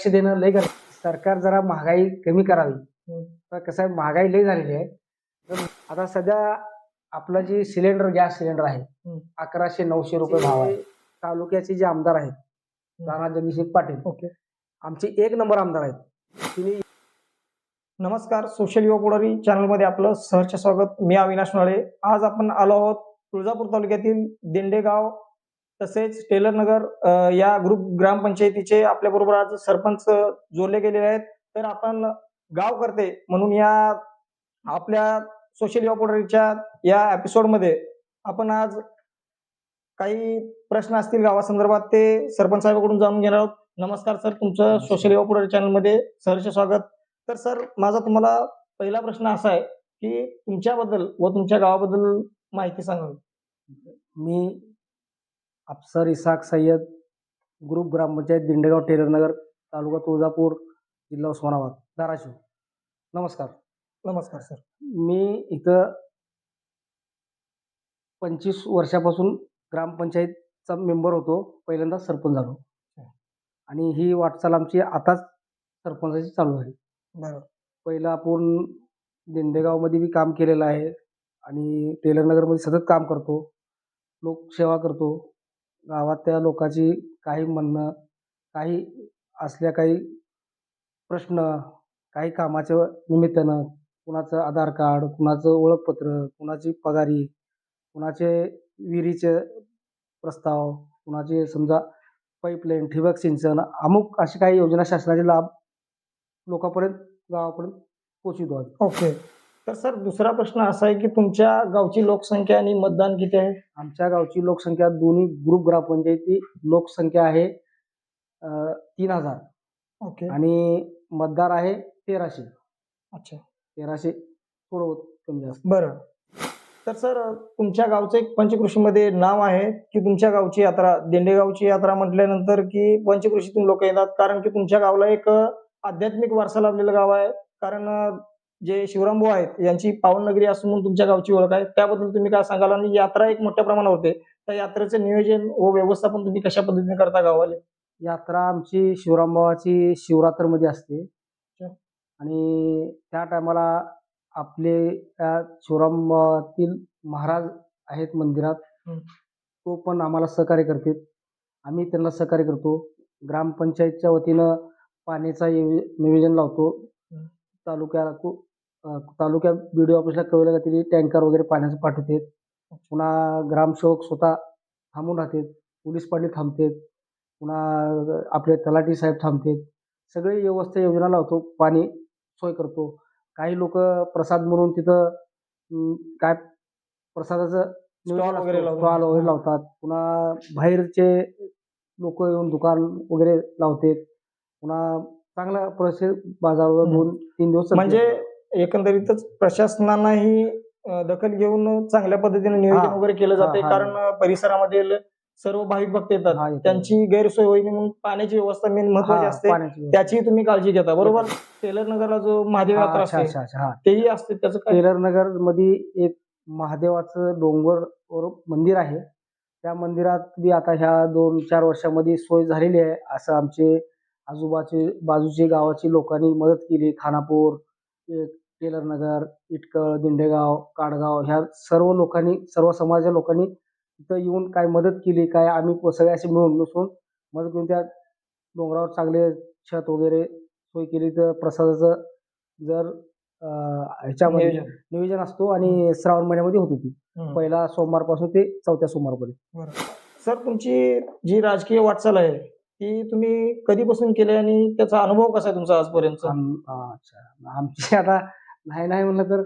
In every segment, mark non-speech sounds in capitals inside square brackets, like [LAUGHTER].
लक्ष देणं लय गरजेचं आहे. सरकार जरा महागाई कमी करावी. तर कसं आहे महागाई लय झालेली आहे. तर आता सध्या आपलं जे सिलेंडर गॅस सिलेंडर आहे. अकराशे नऊशे रुपये भाव आहे. तालुक्याचे जे आमदार आहेत राणा जगदीश पाटील. ओके. आमचे एक नंबर आमदार आहेत. तिने नमस्कार सोशल युवा पुढारी चॅनलमध्ये आपलं सहर्ष स्वागत. मी अविनाश नळे. आज आपण आलो आहोत तुळजापूर तालुक्यातील दिंडेगाव तसेच टेलरनगर अ, या ग्रुप ग्रामपंचायतीचे आपल्याबरोबर आज सरपंच जोडले गेलेले आहेत. तर आपण गाव करते म्हणून या आपल्या सोशल पुढारीच्या या एपिसोडमध्ये आपण आज काही प्रश्न असतील गावासंदर्भात ते सरपंच साहेबांकडून जाणून घेणार आहोत. नमस्कार सर तुमचं सोशल पुढारी चॅनलमध्ये सहर्ष स्वागत. तर सर माझा तुम्हाला पहिला प्रश्न असा आहे की तुमच्याबद्दल व तुमच्या गावाबद्दल माहिती सांगावी मी अफसर इसाक सय्यद ग्रुप ग्रामपंचायत दिंडेगाव टेलरनगर तालुका तुळजापूर जिल्हा उस्मानाबाद धाराशिव. नमस्कार. नमस्कार सर. मी इथं पंचवीस वर्षापासून ग्रामपंचायतचा मेंबर होतो. पहिल्यांदा सरपंच झालो. आणि ही वाटचाल आमची आताच सरपंचाची चालू झाली. बरोबर. पहिलं आपण दिंडेगावमध्ये बी काम केलेलं आहे आणि टेलरनगरमध्ये सतत काम करतो. लोकसेवा करतो. गावातल्या लोकांची काही म्हणणं काही असल्या काही प्रश्न काही कामाच्या निमित्तानं कुणाचं आधार कार्ड कुणाचं ओळखपत्र कुणाची पगारी कुणाचे विहिरीचे प्रस्ताव कुणाचे समजा पाईपलाईन ठिबक सिंचन अमुक अशी काही योजना शासनाचे लाभ लोकांपर्यंत गावापर्यंत पोचवितो आम्ही ओके तर सर दुसरा प्रश्न असा आहे की तुमच्या गावची लोकसंख्या आणि मतदान किती आहे? आमच्या गावची लोकसंख्या दोन्ही ग्रुप ग्रामपंचायती लोकसंख्या आहे तीन हजार. ओके. आणि मतदार आहे तेराशे. अच्छा. तेराशे थोडं कमी जास्त. बरं. तर सर तुमच्या गावचं एक पंचकृषीमध्ये नाव आहे की तुमच्या गावची यात्रा दिंडेगावची यात्रा म्हटल्यानंतर की पंचकृषीतून लोक येतात? कारण की तुमच्या गावाला एक आध्यात्मिक वारसा लाभलेलं गाव आहे. कारण जे शिवरामभाऊ आहेत यांची पावननगरी असून म्हणून तुमच्या गावची ओळख आहे. त्याबद्दल तुम्ही काय सांगाल? आणि यात्रा एक मोठ्या प्रमाणावर होते. त्या यात्रेचं नियोजन व व्यवस्थापन तुम्ही कशा पद्धतीने करता गावाले? यात्रा आमची शिवरामबाबाची शिवरात्रमध्ये असते. आणि त्या टायमाला आपले त्या शिवरामतील महाराज आहेत मंदिरात. तो पण आम्हाला सहकार्य करते आम्ही त्यांना सहकार्य करतो. ग्रामपंचायतच्या वतीनं पाण्याचा नियो- नियोजन लावतो. तालुक्याला तालुक्या बी डी ऑफिसला कळवलं का तिथे टँकर वगैरे पाण्याचं पाठवते पुन्हा ग्रामसेवक स्वतः थांबून राहतात पोलीस पाटील थांबतात. पुन्हा आपले तलाठी साहेब थांबतात. सगळी व्यवस्था योजना लावतो. पाणी सोय करतो. काही लोक प्रसाद म्हणून तिथं काय प्रसादाचं Stall वगैरे. स्टॉल वगैरे लावतात. पुन्हा बाहेरचे लोक येऊन दुकान वगैरे लावतात. पुन्हा चांगला प्रसिद्ध बाजारावर. दोन तीन दिवस. म्हणजे एकंदरीतच प्रशासनानंही दखल घेऊन चांगल्या पद्धतीने नियोजन. वगैरे केलं जाते. कारण अं, परिसरामधील सर्व भाविक भक्त येतात. त्यांची गैरसोय होईल म्हणून पाण्याची व्यवस्था मेन महत्वाची असते. पाण्याची व्यवस्था. त्याची तुम्ही काळजी घेता. बरोबर? टेलर नगरला जो महादेव हा, यात्रा असते तेही असते. त्याचं काय? टेलरनगरमध्ये एक महादेवाचं डोंगर मंदिर आहे. त्या मंदिरात बी आता ह्या दोन चार वर्षामध्ये सोय झालेली आहे. असं आमचे आजूबाजूचे बाजूचे गावाची लोकांनी मदत केली. खानापूर टेलरनगर इटकळ दिंडेगाव काडगाव ह्या सर्व लोकांनी सर्व समाजाच्या लोकांनी तिथं येऊन काय मदत केली काय आम्ही सगळे असे मिळून मिसळून मदत करून त्या डोंगरावर चांगले छत वगैरे सोय केली. तर प्रसादाचं जर ह्याच्यामध्ये नियोजन. असतो आणि श्रावण महिन्यामध्ये होती ती हम्म. पहिला सोमवारपासून ते चौथ्या सोमवारपर्यंत. सर तुमची जी राजकीय वाटचाल आहे ती तुम्ही कधीपासून केली आणि त्याचा अनुभव कसा आहे तुमचा आजपर्यंत आमची आता नाही नाही म्हणलं तर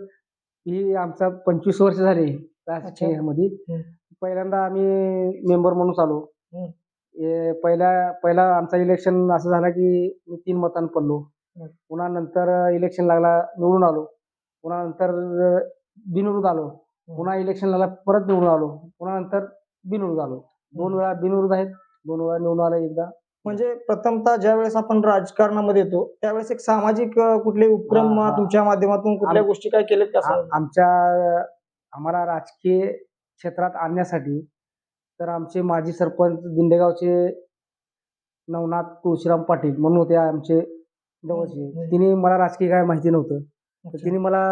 ही आमचा पंचवीस वर्ष झाली हम्म. पहिल्यांदा आम्ही मेंबर म्हणून आलो. पहिल्या पहिला आमचा इलेक्शन असं झाला की मी तीन मतांनी पडलो. पुन्हा नंतर इलेक्शन लागला निवडून आलो. पुन्हा नंतर बिनविरोध आलो. पुन्हा इलेक्शन लागला परत निवडून आलो. पुन्हा नंतर बिनविरोध आलो. दोन वेळा बिनविरोध आहेत दोन वेळा निवडून आलो एकदा. म्हणजे प्रथमतः ज्या वेळेस आपण राजकारणामध्ये येतो त्यावेळेस एक सामाजिक कुठले उपक्रम. तुमच्या माध्यमातून कुठल्या गोष्टी काय केलेत का? आमच्या आम्हाला राजकीय क्षेत्रात आणण्यासाठी तर आमचे माजी सरपंच दिंडेगावचे नवनाथ तुळशीराम पाटील म्हणून होते आमचे जवळचे. तिने मला राजकीय काय माहिती नव्हतं तर. तिने मला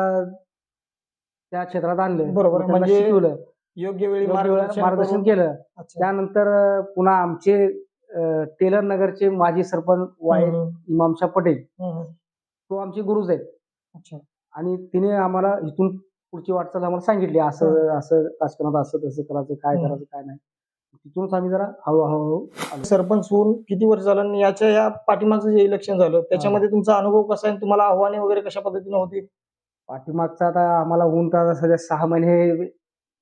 त्या क्षेत्रात आणलं बरोबर, म्हणजे योग्य वेळी मार्गदर्शन केलं. त्यानंतर पुन्हा आमचे टेलर नगरचे माजी सरपंच वाय हम्म, इमामशाह पटेल तो आमचे गुरुज आहेत. अच्छा. आणि तिने आम्हाला इथून पुढची वाटचाल आम्हाला सांगितली असं असं राजकारणात असं तसं करायचं काय. करायचं काय नाही. तिथूनच आम्ही जरा हळूहळू सरपंच होऊन किती वर्ष झालं आणि याच्या या पाठीमागचं जे इलेक्शन झालं त्याच्यामध्ये तुमचा अनुभव कसा आहे? तुम्हाला आव्हाने वगैरे कशा पद्धतीने होती? पाठीमागचा आता आम्हाला होऊन तर सध्या सहा महिने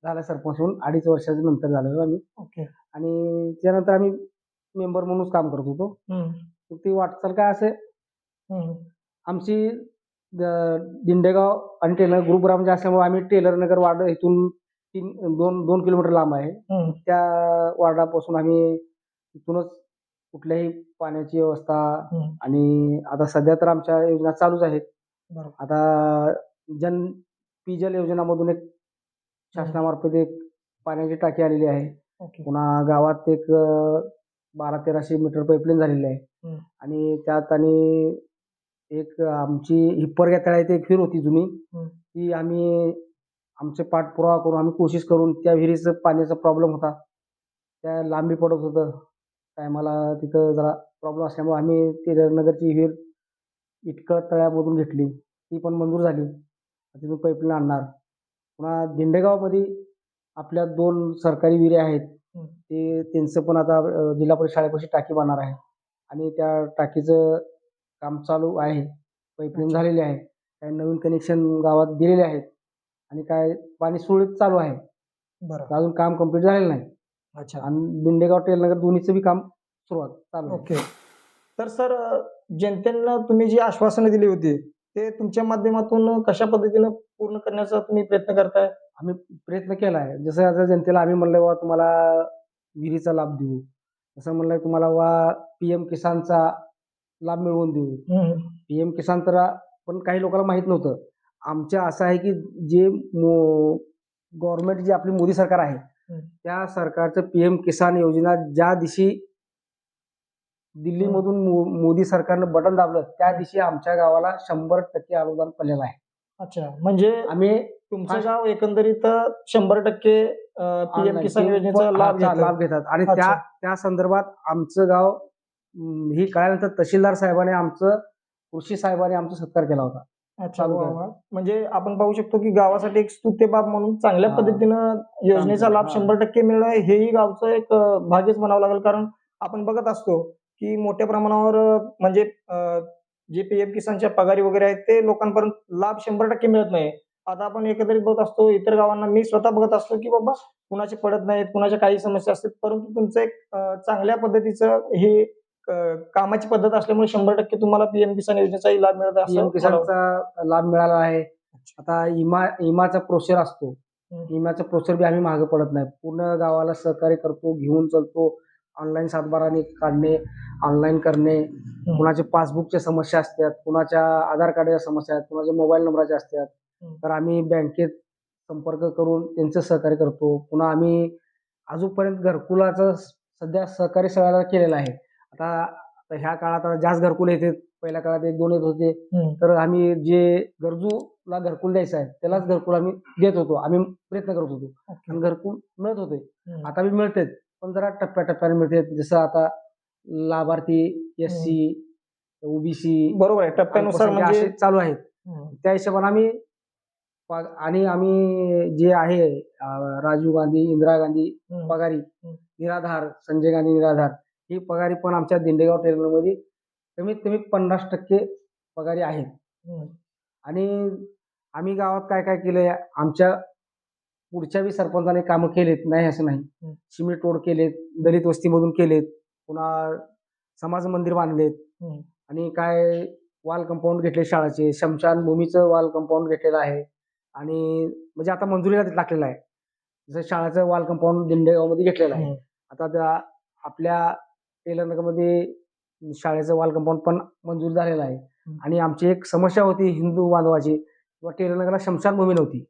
झाला सरपंच होऊन अडीच वर्षाच्या नंतर झालेलो आम्ही. ओके. आणि त्यानंतर आम्ही मेंबर म्हणूनच काम करत होतो. ती वाटचाल काय असे आमची दिंडेगाव आणि टेलर ग्रुप ग्रामचे असल्यामुळे आम्ही टेलर नगर वार्ड इथून तीन दोन दोन किलोमीटर लांब आहे. त्या वार्डापासून आम्ही इथूनच कुठल्याही पाण्याची व्यवस्था आणि आता सध्या तर आमच्या योजना चालूच आहेत. आता जन पीजल योजनामधून एक शासनामार्फत एक पाण्याची टाकी आलेली आहे. पुन्हा गावात एक बारा तेराशे मीटर पाईपलाईन झालेली आहे. आणि त्यात आणि एक आमची हिप्परग्या तळ्या इथे एक विहीर होती जुनी. ती आम्ही आमचे पाठपुरावा करून आम्ही कोशिश करून त्या विहिरीचं पाण्याचा प्रॉब्लेम होता. त्या लांबी पडत होतं. टायमाला तिथं जरा प्रॉब्लेम असल्यामुळे आम्ही ती नगरची विहीर इटकळ तळ्यामधून घेतली. ती पण मंजूर झाली. तिथून पाईपलाईन आणणार. पुन्हा दिंडेगावमध्ये आपल्या दोन सरकारी विहिरी आहेत. ते त्यांचं पण आता अं, जिल्हा परिषद शाळेपाशी टाकी बांधणार आहे. आणि त्या टाकीचं काम चालू आहे. पाईपलाईन झालेली आहे. काही नवीन कनेक्शन गावात दिलेले आहेत. आणि काय पाणी सुरळीत चालू आहे. बरं. अजून काम कंप्लीट झालेलं नाही. अच्छा. आणि दिंडेगाव टेलनगर दोन्हीचं बी काम सुरुवात चालू आहे. ओके. तर सर जनतेला तुम्ही जी आश्वासनं दिली होती ते तुमच्या माध्यमातून कशा पद्धतीनं पूर्ण करण्याचा तुम्ही प्रयत्न करताय? आम्ही प्रयत्न केला आहे जसं आता जनतेला आम्ही म्हणलं बा तुम्हाला विहिरीचा लाभ देऊ. जसं म्हणलं तुम्हाला बा पी एम किसानचा लाभ मिळवून देऊ. पी एम किसान तर पण काही लोकांना माहीत नव्हतं. आमच्या असं आहे की जे गव्हर्नमेंट जे आपली मोदी सरकार आहे. त्या सरकारचं पी एम किसान योजना ज्या दिवशी दिल्लीमधून मोदी सरकारनं बटन दाबलं त्या दिवशी आमच्या गावाला शंभर टक्के अनुदान पडलेलं आहे. अच्छा. म्हणजे आम्ही तुमचं. गाव एकंदरीत शंभर टक्के पीएम किसान योजनेचा लाभ घेतात लाभ घेतात आणि. त्या त्या संदर्भात आमचं गाव ही कळल्यानंतर तहसीलदार साहेबांनी आमचं कृषी साहेबांनी आमचा सत्कार केला होता अच्छा. म्हणजे आपण पाहू शकतो की गावासाठी एक स्तुत्य बाब म्हणून चांगल्या. पद्धतीनं योजनेचा लाभ. शंभर टक्के मिळणं हेही गावचं एक भाग्यच म्हणावं लागेल कारण आपण बघत असतो की मोठ्या प्रमाणावर म्हणजे जे पीएम किसानच्या पगारी वगैरे आहेत ते लोकांपर्यंत लाभ शंभर टक्के मिळत नाही आता आपण एकत्रित बघत असतो इतर गावांना मी स्वतः बघत असतो की बाबा कुणाचे पडत नाहीत कुणाच्या काही समस्या असतात परंतु तुमचं एक चांगल्या पद्धतीचं हे कामाची पद्धत असल्यामुळे शंभर टक्के तुम्हाला पीएम किसान योजनेचाही लाभ मिळत पीएम असं मला किसानचा लाभ मिळाला आहे. आता इमा इमाचा प्रोसेस असतो. इमाचा प्रोसेस बी आम्ही मागे पडत नाही. पूर्ण गावाला सहकार्य करतो घेऊन चालतो ऑनलाईन सातबाराने काढणे ऑनलाईन करणे. कुणाचे पासबुकच्या समस्या असतात कुणाच्या आधार कार्डाच्या समस्या आहेत कुणाच्या मोबाईल नंबराच्या असतात. तर आम्ही बँकेत संपर्क करून त्यांचं सहकार्य करतो. पुन्हा आम्ही अजूनपर्यंत घरकुलाचं सध्या सहकार्य सगळ्याला केलेलं आहे. आता आता ह्या काळात आता जास्त घरकुल येते. पहिल्या काळात एक दोन येत होते. तर आम्ही जे गरजूला घरकुल द्यायचं आहे त्यालाच घरकुल आम्ही देत होतो. आम्ही प्रयत्न करत होतो. आणि घरकुल मिळत होते. आता बी मिळतात. पण जरा टप्प्याटप्प्याने मिळतात. जसं आता लाभार्थी एस सी ओबीसी बरोबर आहे. टप्प्यानुसार म्हणजे चालू आहेत. त्या हिशोबाने आम्ही पा- आणि आम्ही जे आहे अं, राजीव गांधी इंदिरा गांधी हम्म. पगारी निराधार संजय गांधी निराधार ही पगारी पण आमच्या दिंडेगाव टेलरमध्ये कमीत कमी पन्नास टक्के पगारी आहेत हम्म. आणि आम्ही गावात काय काय केलंय आमच्या पुढच्या बी सरपंचाने कामं केलेत नाही असं नाही. सिमेंट रोड केलेत दलित वस्तीमधून केलेत पुन्हा समाज मंदिर बांधलेत. आणि काय वॉल कंपाऊंड घेतले शाळाचे शमशान भूमीचं वॉल कंपाऊंड घेतलेलं आहे आणि म्हणजे आता मंजुरीला ते टाकलेलं आहे जसं शाळाचं वॉल कंपाऊंड दिंडेगावमध्ये घेतलेलं आहे. आता त्या आपल्या टेलरनगरमध्ये शाळेचं वॉल कंपाऊंड पण मंजूर झालेलं आहे. आणि आमची एक समस्या होती हिंदू बांधवाची किंवा टेलरनगरला शमशानभूमी नव्हती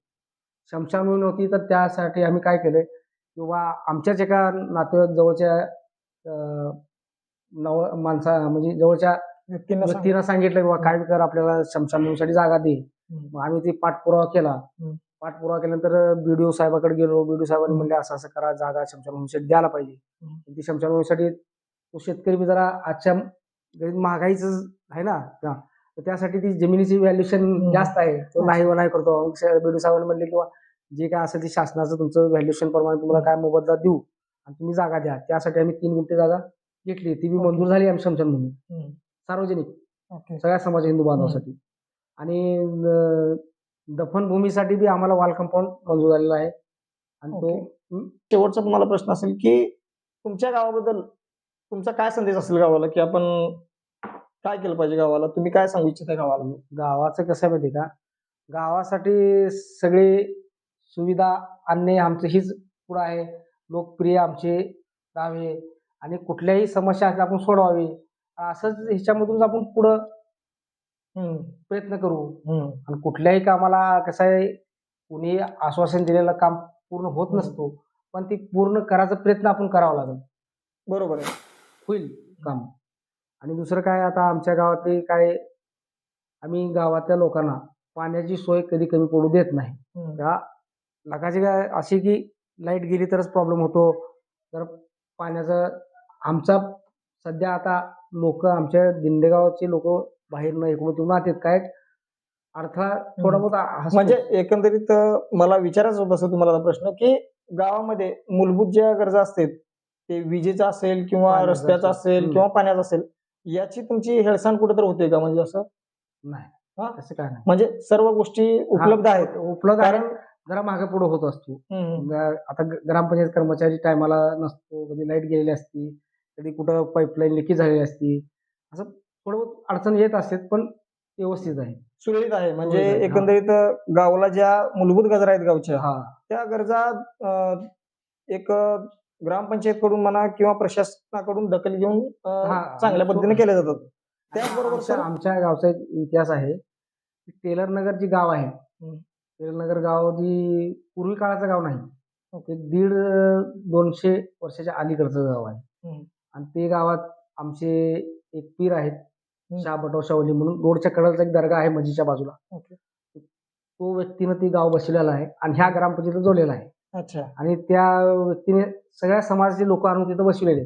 शमशानभूमी नव्हती तर त्यासाठी आम्ही काय केलं किंवा आमच्याच एका नातेवाईक जवळच्या नव माणसा म्हणजे जवळच्या व्यक्तींना सांग- व्यक्तीनं सांगितलं बाबा काय कर आपल्याला शमशानभूमीसाठी जागा दे हम्म. मग आम्ही ते पाठपुरावा केला. पाठपुरावा केल्यानंतर बीडीओ साहेबाकडे गेलो. बीडीओ साहेबांनी म्हणले असं असं करा. जागा शमशानभूमीसाठी द्यायला पाहिजे. ती शमशानभूमीसाठी तो शेतकरी बी जरा आजच्या महागाईच आहे ना. तर त्यासाठी ती जमिनीची व्हॅल्युएशन. जास्त आहे. तो नाही व नाही करतो. बीडीओ साहेबांनी म्हणले किंवा जे काय असेल ते शासनाचं तुमचं व्हॅल्युएशन प्रमाणे तुम्हाला काय मोबदला देऊ आणि तुम्ही जागा द्या. त्यासाठी आम्ही तीन गुंठे जागा घेतली. ती बी. मंजूर झाली आम्ही शमशानभूमी हम्म. सार्वजनिक. सगळ्या समाज हिंदू बांधवासाठी. आणि दफनभूमीसाठी बी आम्हाला वाल कंपाऊंड मंजूर झालेला आहे. आणि तो. शेवटचा तुम्हाला प्रश्न असेल की तुमच्या गावाबद्दल तुमचा काय संदेश असेल गावाला की आपण काय केलं पाहिजे गावाला? तुम्ही काय सांगू इच्छिता गावाला? गावाचं कसं आहे माहिती का? गावासाठी सगळे सुविधा आणणे आमचं हीच पुढं आहे. लोकप्रिय आमचे राहावे आणि कुठल्याही समस्या असल्या आपण सोडवावी. असंच ह्याच्यामधूनच आपण पुढं. प्रयत्न करू. हम्म. आणि कुठल्याही कामाला कसं आहे कुणी आश्वासन दिलेलं काम पूर्ण होत नसतो पण ते पूर्ण करायचा प्रयत्न आपण करावा लागेल. बरोबर आहे. होईल काम. आणि दुसरं काय आता आमच्या गावातली काय आम्ही गावातल्या लोकांना पाण्याची सोय कधी कमी पडू देत नाही. हम्म. त्या लागाची काय अशी की लाइट गेली तरच प्रॉब्लेम होतो. तर पाण्याचं आमचा सध्या आता लोक आमच्या दिंडेगावचे लोक बाहेरनं इकडून तिकडून येतात काय अडथळा थोडा बहुत. म्हणजे एकंदरीत अं, मला विचारायचं होतं असं तुम्हाला आता प्रश्न की गावामध्ये मूलभूत ज्या गरजा असतात ते विजेचा असेल किंवा पाण्याचा रस्त्याचा असेल. असेल हम्म. किंवा पाण्याचा असेल याची तुमची हेळसांड कुठेतरी होते का म्हणजे असं नाही हा? तसं काय नाही म्हणजे सर्व गोष्टी उपलब्ध हा, आहेत उपलब्ध कारण जरा मागे पुढे होत असतो हम्म. ग- आता ग- ग्रामपंचायत कर्मचारी टायमाला नसतो कधी लाइट गेलेली असती कधी कुठं पाईपलाईन लिकेज झालेली असती असं थोडं अडचण येत असते पण व्यवस्थित आहे. सुरळीत आहे. म्हणजे सुरळीत आहे, हा. एकंदरीत गावाला ज्या मूलभूत गरजा आहेत गावच्या हा. त्या गरजा अं, एक ग्रामपंचायत कडून म्हणा किंवा प्रशासनाकडून दखल घेऊन अं, हा. चांगल्या पद्धतीने केल्या जातात. त्याचबरोबर आमच्या सर आमच्या गावचा एक इतिहास आहे. की टेलर नगर जी गाव आहे टेलर नगर गाव जी पूर्वी काळाचं गाव नाही एक दीड अं, दोनशे वर्षाच्या अलीकडचं गाव आहे. हम्म. आणि ते गावात आमचे एक पीर आहेत हम्म. शाह बटव शावली म्हणून रोडच्या कडेला एक दर्गा आहे मजीच्या बाजूला. तो व्यक्तीनं ती गाव बसलेला आहे आणि ह्या ग्रामपंचायतीला जोडलेला आहे अच्छा आणि त्या व्यक्तीने सगळ्या समाजाचे लोक आणून तिथं बसलेले.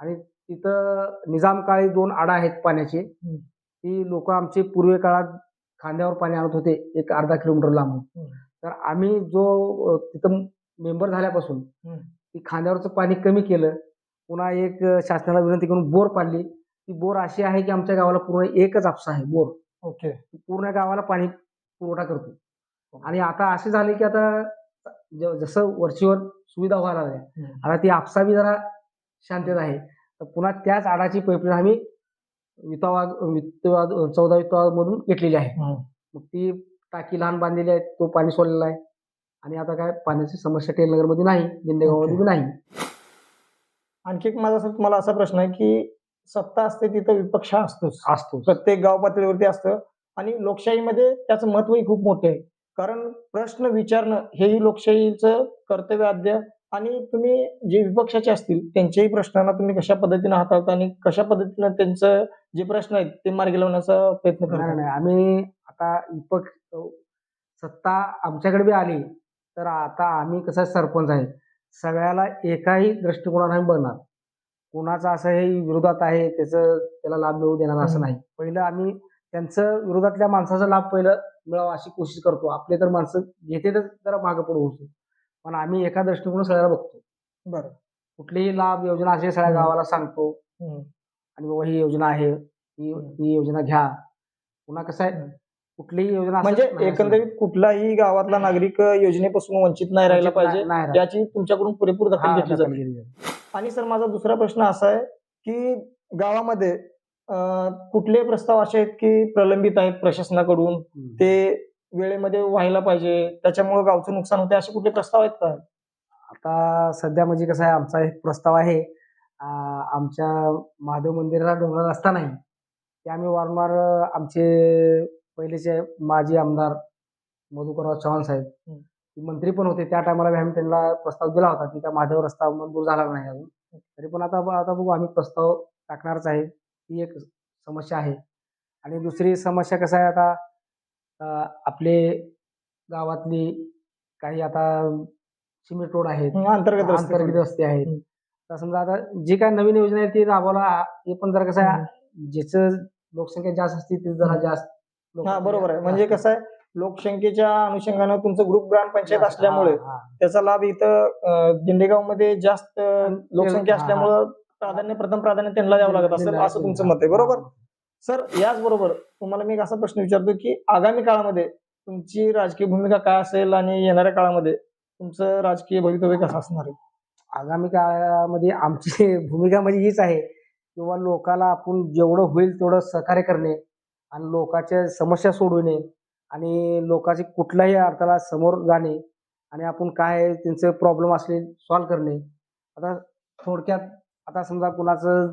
आणि तिथं निजाम काळी दोन आडा आहेत पाण्याचे. ती लोक आमचे पूर्वी काळात खांद्यावर पाणी आणत होते एक अर्धा किलोमीटर लांबून हम्म. तर आम्ही जो तिथं मेंबर झाल्यापासून. ती खांद्यावरचं पाणी कमी केलं पुन्हा एक शासनाला विनंती करून बोर पाडली ती बोर अशी आहे की आमच्या गावाला पूर्ण एकच आपसा आहे बोर. ओके. पूर्ण गावाला पाणी पुरवठा करतो. आणि आता असे झाले की आता जसं वरचीवर सुविधा व्हायला लागल्या. आता ती आपसा बी जरा शांतता आहे. तर पुन्हा त्याच आडाची पाईपलाईन आम्ही वितावा वित्तवा चौदा वित्तवामधून घेतलेली आहे. मग ती टाकी लहान बांधलेली आहे तो पाणी सोडलेला आहे. आणि आता काय पाण्याची समस्या टेलनगरमध्ये नाही दिंडेगावमध्ये बी नाही. आणखी एक माझा तुम्हाला असा प्रश्न आहे की सत्ता असते तिथं विपक्ष असतोच. असतो प्रत्येक गाव पातळीवरती असतं. आणि लोकशाहीमध्ये त्याचं महत्वही खूप मोठे आहे. कारण प्रश्न विचारणं हेही लोकशाहीचं कर्तव्य आद्य. आणि तुम्ही जे विपक्षाचे असतील त्यांच्याही प्रश्नांना तुम्ही कशा पद्धतीने हाताळता आणि कशा पद्धतीनं त्यांचं जे प्रश्न आहेत ते मार्गी लावण्याचा प्रयत्न करता? नाही आम्ही आता इपक सत्ता आमच्याकडे बी आली तर आता आम्ही कसं सरपंच आहे? सगळ्याला एकाही दृष्टिकोनाने आम्ही बघणार कोणाचं असं हे विरोधात आहे त्याचं त्याला लाभ मिळू देणार असं. नाही पहिलं आम्ही त्यांचं विरोधातल्या माणसाचा लाभ पहिलं मिळावा अशी कोशिश करतो आपले तर माणसं घेते तर जरा मागं पुढे होतो पण आम्ही एका दृष्टिकोन सगळ्याला बघतो बरं कुठलीही लाभ योजना असे सगळ्या. गावाला सांगतो. आणि बाबा ही योजना आहे ही ही योजना घ्या पुन्हा कसं आहे. कुठलीही योजना म्हणजे एकंदरीत कुठलाही गावातला नागरिक योजनेपासून वंचित नाही राहिला. पाहिजे. याची तुमच्याकडून पुरेपूर दखल घेतली जाते. आणि सर माझा दुसरा प्रश्न असा आहे की गावामध्ये कुठले प्रस्ताव असे आहेत की प्रलंबित आहेत प्रशासनाकडून. ते वेळेमध्ये व्हायला पाहिजे त्याच्यामुळे गावचं नुकसान होते असे कुठले प्रस्ताव आहेत का? आता सध्या म्हणजे कसं आहे आमचा एक प्रस्ताव आहे आमच्या महादेव मंदिराला डोंगर रस्ता नाही. ते आम्ही वारंवार आमचे पहिलेचे माजी आमदार मधुकरराव चव्हाण साहेब मंत्री पण होते. त्या टायमाला आम्ही त्यांना प्रस्ताव दिला होता की त्या महादेव रस्ता मंजूर झाला नाही अजून. तरी पण आता आता बघू आम्ही प्रस्ताव टाकणारच आहे. ही एक समस्या आहे. आणि दुसरी समस्या कसं आहे आता आपले गावातली काही आता सिमेंट रोड आहेत अंतर्गत रस्ते अंतर्गत. रस्ते आहेत. तर समजा आता जी काय नवीन योजना आहे ती राबवला हे पण जरा कसं आहे ज्याचं लोकसंख्या जास्त असते ते जरा. जास्त बरोबर आहे. म्हणजे कसं आहे लोकसंख्येच्या अनुषंगानं तुमचं ग्रुप ग्रामपंचायत असल्यामुळे. त्याचा लाभ इथं दिंडेगावमध्ये जास्त लोकसंख्या. असल्यामुळं प्राधान्य प्रथम प्राधान्य त्यांना द्यावं लागत असेल असं तुमचं मत आहे बरोबर सर याचबरोबर तुम्हाला मी एक असा प्रश्न विचारतो की आगामी काळामध्ये तुमची राजकीय भूमिका काय असेल आणि येणाऱ्या काळामध्ये तुमचं राजकीय भवितव्य कसं असणार आहे आगामी काळामध्ये आमची [LAUGHS] भूमिका म्हणजे हीच आहे किंवा लोकाला आपण जेवढं होईल तेवढं सहकार्य करणे आणि लोकांच्या समस्या सोडवणे आणि लोकांची कुठल्याही अर्थाला समोर जाणे आणि आपण काय त्यांचे प्रॉब्लेम असले सॉल्व्ह करणे. आता थोडक्यात आता समजा कुणाचं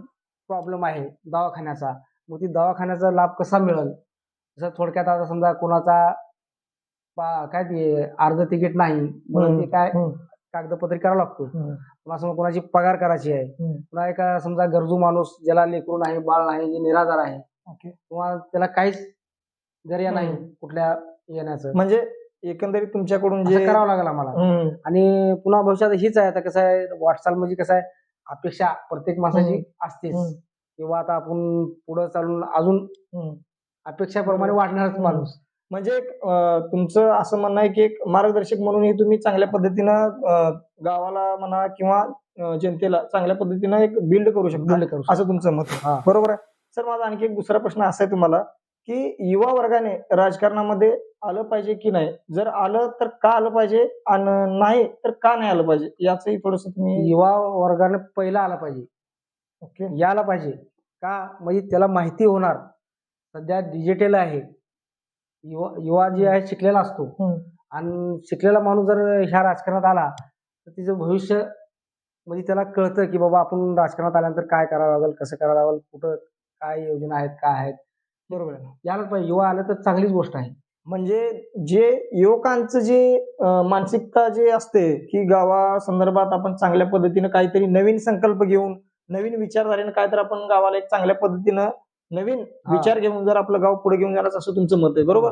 प्रॉब्लेम आहे दवाखान्याचा मग ती दवाखान्याचा लाभ कसा मिळेल? जसं थोडक्यात आता समजा कुणाचा काय ते अर्ध तिकीट नाही म्हणून ते काय कागदपत्र करावं लागतो. पुन्हा समजा कोणाची पगार करायची आहे. पुन्हा एका समजा गरजू माणूस ज्याला लेकरू नाही बाळ नाही जे निराधार आहे. किंवा त्याला काहीच जरिया नाही. कुठल्या येण्याचं म्हणजे एकंदरीत तुमच्याकडून जे करावं लागेल आम्हाला आणि पुन्हा भविष्यात हीच आहे आता कसं आहे वाटचाल म्हणजे कसं आहे अपेक्षा प्रत्येक माणसाची. असतेच. किंवा आता आपण पुढे चालून अजून. अपेक्षाप्रमाणे वाढणारच. माणूस म्हणजे एक, तुमचं असं म्हणणं आहे की एक मार्गदर्शक म्हणूनही तुम्ही चांगल्या पद्धतीनं गावाला म्हणा किंवा जनतेला चांगल्या पद्धतीनं एक बिल्ड करू शकता. असं तुमचं मत. बरोबर आहे सर माझा आणखी एक दुसरा प्रश्न असा आहे तुम्हाला की युवा वर्गाने राजकारणामध्ये आलं पाहिजे की नाही? जर आलं तर का आलं पाहिजे आणि नाही तर का नाही आलं पाहिजे? याचंही थोडस तुम्ही युवा वर्गाने पहिला आला पाहिजे. ओके. यायला पाहिजे. का? म्हणजे त्याला माहिती होणार. सध्या डिजिटल आहे. युवा युवा जे आहे शिकलेला असतो. आणि शिकलेला माणूस जर ह्या राजकारणात आला तर तिचं भविष्य म्हणजे त्याला कळतं की बाबा आपण राजकारणात आल्यानंतर काय करावं लागेल कसं करावं लागेल कुठं काय योजना आहेत काय आहेत. बरोबर आहे यायलाच पाहिजे. युवा आलं तर चांगलीच गोष्ट आहे. म्हणजे जे युवकांचं जे अं, मानसिकता जे असते की गावा संदर्भात आपण चांगल्या पद्धतीनं काहीतरी नवीन संकल्प घेऊन नवीन विचारधारेनं काय तर आपण गावाला एक चांगल्या पद्धतीनं नवीन हा. विचार घेऊन जर आपलं गाव पुढे घेऊन जाणार असं तुमचं मत आहे बरोबर?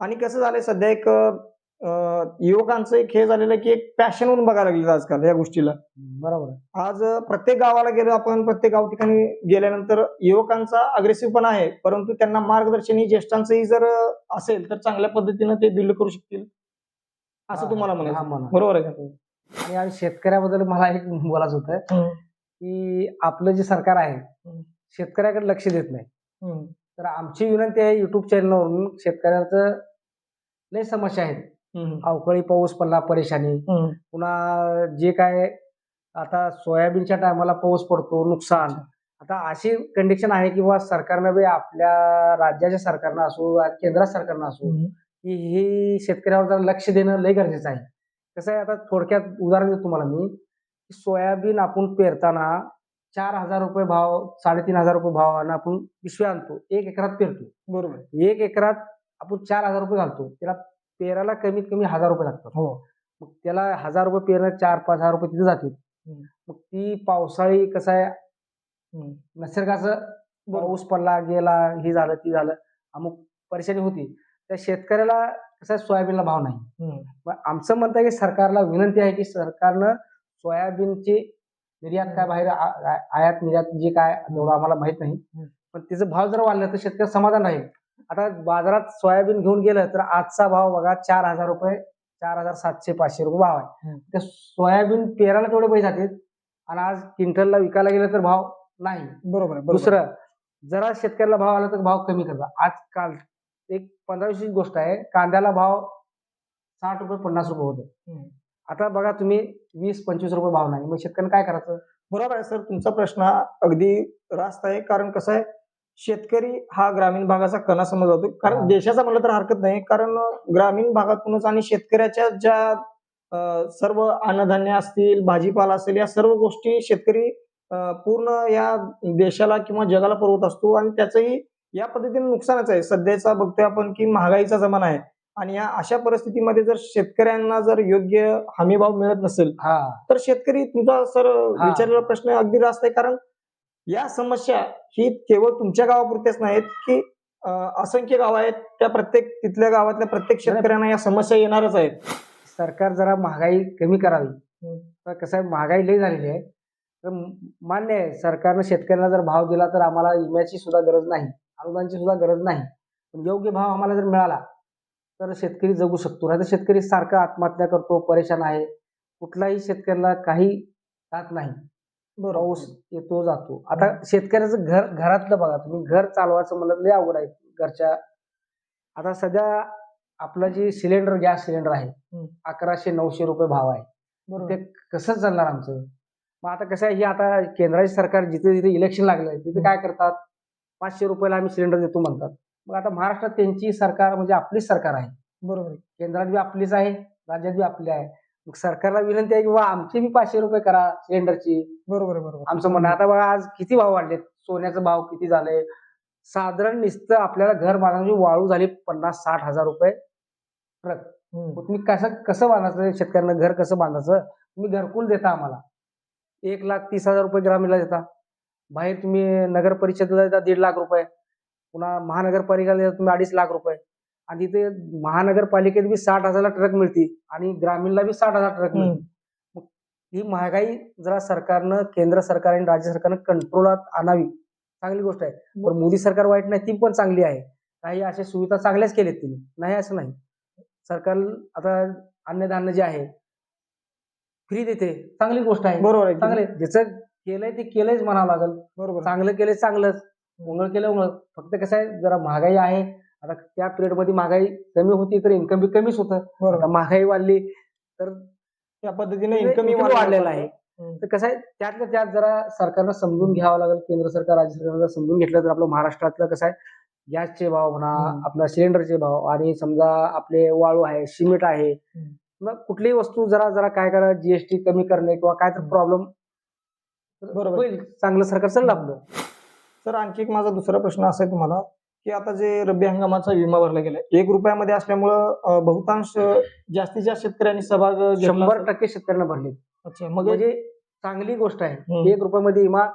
आणि कसं झालंय सध्या एक अं, युवकांचं एक हे झालेलं आहे की एक पॅशन म्हणून बघायला लागलेलं आजकाल या गोष्टीला. बरोबर. आज प्रत्येक गावाला गेलो आपण प्रत्येक गाव ठिकाणी गेल्यानंतर युवकांचा अग्रेसिव्ह पण आहे परंतु त्यांना मार्गदर्शन ही ज्येष्ठांचंही जर असेल तर चांगल्या पद्धतीनं ते बिल्ड करू शकतील. असं तुम्हाला म्हणायचं म्हणा. बरोबर आहे का? आणि आणि शेतकऱ्याबद्दल मला एक बोलायचं होतं की आपलं जे सरकार आहे. शेतकऱ्याकडे लक्ष देत नाही. तर आमची विनंती आहे युट्यूब चॅनलवरून शेतकऱ्याचं लय समस्या आहेत. अवकाळी पाऊस पडला परेशानी. पुन्हा जे काय आता सोयाबीनच्या टायमाला पाऊस पडतो नुकसान. आता अशी कंडिशन आहे की बा सरकारनं बी आपल्या राज्याच्या सरकारनं असो केंद्र सरकारनं असो की ही शेतकऱ्यावर जरा लक्ष देणं लय गरजेचं आहे. कसं आहे आता थोडक्यात उदाहरण देतो तुम्हाला मी. की सोयाबीन आपण पेरताना चार हजार रुपये भाव साडेतीन हजार रुपये भावानं आपण पिशव्या आणतो. एक एकरात पेरतो. बरोबर. एक एकरात आपण चार हजार रुपये घालतो. त्याला पेरायला कमीत कमी हजार रुपये लागतात. हो. मग त्याला हजार रुपये पेरणं चार पाच हजार रुपये तिथे जातील. मग ती पावसाळी कसं आहे निसर्गाचं पाऊस पडला गेला हे झालं ती झालं अमुक परेशानी होती. त्या शेतकऱ्याला कसं आहे, सोयाबीनला भाव नाही. मग आमचं म्हणतं आहे की सरकारला विनंती आहे की सरकारनं सोयाबीनची निर्यात काय बाहेर आयात निर्यात जे काय तेवढं आम्हाला माहीत नाही. पण त्याचा भाव जर वाढला तर शेतकरी समाधान राहील. आता बाजारात सोयाबीन घेऊन गेलं तर आजचा भाव बघा चार हजार रुपये चार हजार सातशे पाचशे रुपये भाव आहे. त्या सोयाबीन पेरायला तेवढे पैसे जातात आणि आज क्विंटलला विकायला गेलं तर भाव नाही. बरोबर आहे. दुसरं जरा शेतकऱ्याला भाव आला तर भाव कमी करतात आजकाल एक पंधरावीची गोष्ट आहे कांद्याला भाव साठ रुपये पन्नास रुपये होते. आता बघा तुम्ही वीस पंचवीस रुपये भाव नाही. मग शेतकऱ्याने काय करायचं? बरोबर आहे सर. तुमचा प्रश्न अगदी रास्त आहे. कारण कसं आहे शेतकरी हा ग्रामीण भागाचा कणा समजला जातो. कारण. देशाचा म्हणलं तर हरकत नाही. कारण ग्रामीण भागातूनच आणि शेतकऱ्याच्या ज्या सर्व अन्नधान्य असतील भाजीपाला असेल या सर्व गोष्टी शेतकरी पूर्ण या देशाला किंवा जगाला पुरवत असतो. आणि त्याचंही या पद्धतीने नुकसानच आहे. सध्याचा बघतोय आपण की महागाईचा जमाना आहे. आणि या अशा परिस्थितीमध्ये जर शेतकऱ्यांना जर योग्य हमी भाव मिळत नसेल हा. तर शेतकरी तुमचा सर. विचारलेला प्रश्न अगदी रास्त आहे. कारण या समस्या ही केवळ तुमच्या गावापुरत्याच नाहीत की असंख्य गाव आहेत. त्या प्रत्येक तिथल्या गावातल्या प्रत्येक शेतकऱ्यांना या समस्या येणारच आहेत. सरकार जरा महागाई कमी करावी. कसं आहे महागाई लई झालेली आहे. तर मान्य आहे सरकारनं शेतकऱ्यांना जर भाव दिला तर आम्हाला विम्याची सुद्धा गरज नाही. अनुदानाची सुद्धा गरज नाही. पण योग्य भाव आम्हाला जर मिळाला तर शेतकरी जगू शकतो. नाही तर शेतकरी सारखा आत्महत्या करतो परेशान आहे. कुठलाही शेतकऱ्याला काही राहत नाही. पाऊस येतो जातो. आता शेतकऱ्याचं घर घरातलं बघा तुम्ही घर चालवायचं म्हणलं लय अवघड आहे घरच्या. आता सध्या आपलं जे सिलेंडर गॅस सिलेंडर आहे. अकराशे नऊशे रुपये भाव आहे. बरोबर. ते कसं चालणार आमचं? मग आता कसं आहे हे आता केंद्राचे सरकार जिथे जिथे इलेक्शन लागलं आहे तिथे काय करतात? पाचशे रुपयाला आम्ही सिलेंडर देतो म्हणतात. मग आता महाराष्ट्रात त्यांची सरकार म्हणजे आपलीच सरकार आहे. बरोबर. केंद्रात बी आपलीच आहे राज्यात बी आपली आहे. मग सरकारला विनंती आहे की बा आमचे बी पाचशे रुपये करा सिलेंडरची. बरोबर आहे, बरोबर आमचं म्हणणं आहे. आता बघा आज किती भाव वाढलेत? सोन्याचा भाव किती झाले साधारण नुसतं आपल्याला घर बांधण्याची वाळू झाली पन्नास साठ हजार रुपये. हम्म. मग तुम्ही कसं कसं बांधायचं शेतकऱ्यांना? घर कसं बांधायचं? तुम्ही घरकुल देता आम्हाला. एक लाख तीस हजार रुपये ग्रामीणला देता. बाहेर तुम्ही नगर परिषदेला देता दीड लाख रुपये. पुन्हा महानगरपालिकेला देता तुम्ही अडीच लाख रुपये. आणि तिथे महानगरपालिकेत बी साठ हजारला ट्रक मिळते आणि ग्रामीणला बी साठ हजार ट्रक मिळते. ही महागाई जरा सरकारनं केंद्र सरकार आणि राज्य सरकारनं कंट्रोलात आणावी. चांगली गोष्ट आहे. पण मोदी सरकार वाईट नाही ती पण चांगली आहे. काही अशा सुविधा चांगल्याच केल्यात तिने. नाही असं नाही. सरकार आता अन्नधान्य जे आहे फ्री देते. चांगली गोष्ट आहे. बरोबर आहे चांगले. ज्याचं केलंय ते केलंयच म्हणावं लागेल. बरोबर. चांगलं केलंय चांगलंच. उंगळ केलं उंगळ. फक्त कसं आहे जरा महागाई आहे. आता त्या पिरियडमध्ये महागाई कमी होती तर इन्कम बी कमीच होतं महागाई वाढली तर त्या पद्धतीने इन्कम वाढलेला आहे. तर कसं आहे त्यातल्या त्यात जरा सरकारनं समजून घ्यावं लागेल केंद्र सरकार राज्य सरकारनं समजून घेतलं तर आपलं महाराष्ट्रातलं कसं आहे गॅसचे भाव म्हणा. आपला सिलेंडरचे भाव आणि समजा आपले वाळू आहे सिमेंट आहे. मग कुठलीही वस्तू जरा जरा काय करा जीएसटी कमी करणे किंवा काय तर. प्रॉब्लेम बरोबर. होईल चांगलं सरकार आपलं सर आणखी एक माझा दुसरा प्रश्न असा आहे तुम्हाला की आता जे रब्बी हंगामाचा विमा भरला गेलाय एक रुपयामध्ये असल्यामुळं बहुतांश जास्तीत जास्त शेतकऱ्यांनी सहभाग शंभर. टक्के शेतकऱ्यांना भरले अच्छा मग म्हणजे चांगली गोष्ट आहे. एक रुपयामध्ये विमा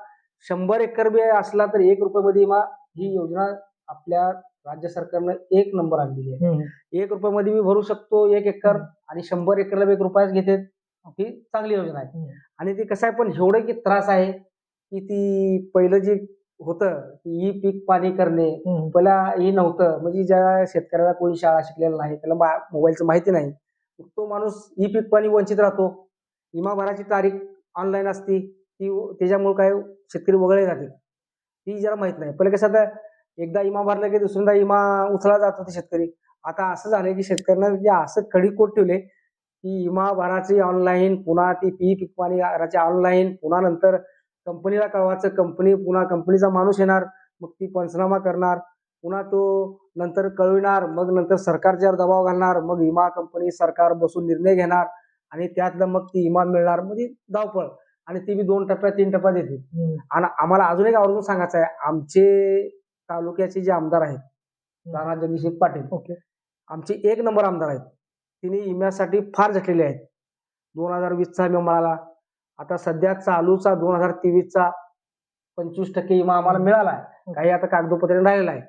शंभर एकर बी असला तर एक रुपयामध्ये विमा ही योजना आपल्या राज्य सरकारनं एक नंबर आणलेली आहे. एक रुपयामध्ये मी भरू शकतो एक एकर. आणि शंभर एकरला एक रुपयाच घेते ही चांगली योजना आहे. आणि ती कसं आहे पण एवढं की त्रास आहे की ती पहिलं जे होतं की ई पीक पाणी करणे हम्म. पहिला हे नव्हतं. म्हणजे ज्या शेतकऱ्याला कोणी शाळा शिकलेला नाही त्याला मा- मोबाईलचं माहिती नाही मग तो माणूस ई पीक पाणी वंचित राहतो. विमा भराची तारीख ऑनलाईन असती ती त्याच्यामुळे काय शेतकरी वगळले जाते ती जरा माहीत नाही. पहिले कसं आता एकदा इमा भरला की दुसऱ्यांदा इमा उचला जात होते शेतकरी. आता असं झालंय की शेतकऱ्यांना जे असं कडी कोट ठेवले की इमा भराची ऑनलाईन पुन्हा ती पी पीक पाणी ऑनलाईन पुन्हा नंतर कंपनीला कळवायचं कंपनी पुन्हा कंपनीचा माणूस येणार मग ती पंचनामा करणार पुन्हा तो नंतर कळविणार मग नंतर सरकारच्यावर दबाव घालणार मग विमा कंपनी सरकार बसून निर्णय घेणार आणि त्यातलं मग ती इमा मिळणार म्हणजे धावपळ. आणि ती बी दोन टप्प्यात तीन टप्प्यात येते. आणि आम्हाला अजून एक आवर्जून सांगायचं आहे आमचे तालुक्याचे जे आमदार आहेत राणा जगदीश पाटील. ओके. आमचे एक नंबर आमदार आहेत. तिने विम्यासाठी फार झटलेले आहेत. दोन हजार वीसचा विमा मिळाला. आता सध्या चालूचा दोन हजार तेवीसचा पंचवीस टक्के विमा आम्हाला मिळाला आहे काही आता कागदोपत्री राहिलेला आहे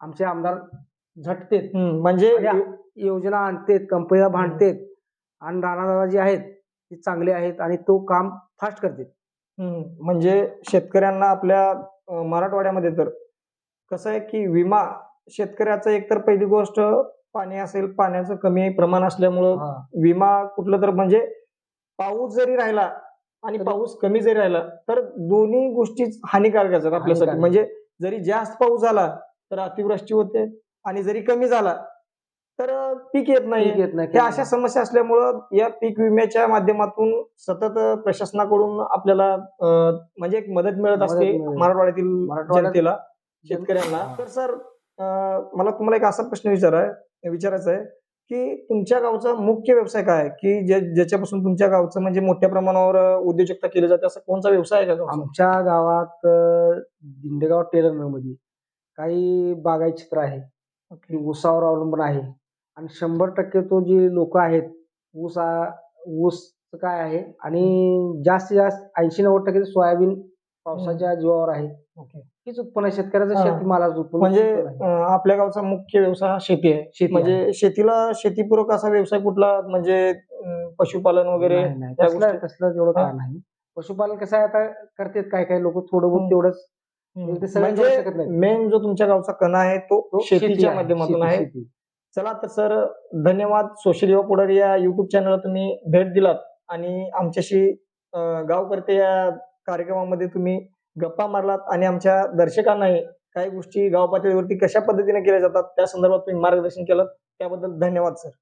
आमचे आमदार झटतेत. म्हणजे योजना आणतेत कंपनीला भांडतेत आणि राणादादा जे आहेत ते चांगले आहेत आणि तो काम फास्ट हम्म. म्हणजे शेतकऱ्यांना आपल्या मराठवाड्यामध्ये तर कसं आहे की विमा शेतकऱ्याचं एकतर पहिली गोष्ट पाणी असेल पाण्याचं कमी प्रमाण असल्यामुळं. विमा कुठलं तर म्हणजे पाऊस जरी राहिला आणि पाऊस कमी जरी राहिला तर दोन्ही गोष्टीच हानिकारक आहेत आपल्यासाठी. म्हणजे जरी जास्त पाऊस झाला तर अतिवृष्टी होते आणि जरी कमी झाला तर पीक येत नाही येत नाही अशा समस्या असल्यामुळं या पीक विम्याच्या माध्यमातून सतत प्रशासनाकडून आपल्याला म्हणजे एक मदत मिळत असते. मराठवाड्यातील मराठवाड्यात- जनतेला शेतकऱ्यांना. तर सर मला तुम्हाला एक असा प्रश्न विचाराय विचारायचा आहे की तुमच्या गावचा मुख्य व्यवसाय काय आहे? की ज्या- ज्याच्यापासून तुमच्या गावचं म्हणजे मोठ्या प्रमाणावर उद्योजकता केली जाते असा कोणता व्यवसाय आहे का? आमच्या गावात दिंडेगाव टेलरमध्ये काही बागायत चित्र आहे. की ऊसावर अवलंबून आहे. आणि शंभर टक्के तो जे लोक आहेत ऊस ऊस काय आहे? आणि जास्तीत जास्त ऐंशी नव्वद टक्के सोयाबीन पावसाच्या जीवावर आहे. ओके. हेच उत्पन्न आहे शेतकऱ्याचं हा. शेतीमालाचं उत्पन्न म्हणजे. अं, आपल्या गावचा मुख्य व्यवसाय हा शेती आहे शेती म्हणजे शेतीला शेतीपूरक असा व्यवसाय कुठला म्हणजे अं, पशुपालन वगैरे. त्या गोष्टी- तसलं हा. काय नाही पशुपालन कसं आहे आता करतात काय काय लोक थोडं बहुत. तेवढंच हम्म. ते सगळं करू शकत म्हणजे नाही. मेन जो तुमच्या गावचा कणा आहे तो तो शेती शेतीच्या आहे, माध्यमातून शेती- आहे शेती. चला तर सर धन्यवाद सोशल युवा पुढारी या युट्यूब चॅनलला तुम्ही भेट दिलात आणि आमच्याशी अं, गावकर्ते या कार्यक्रमामध्ये तुम्ही गप्पा मारलात आणि आमच्या दर्शकांनाही काही गोष्टी गाव पातळीवरती कशा पद्धतीने केल्या जातात त्या संदर्भात तुम्ही मार्गदर्शन केलं. त्याबद्दल धन्यवाद सर.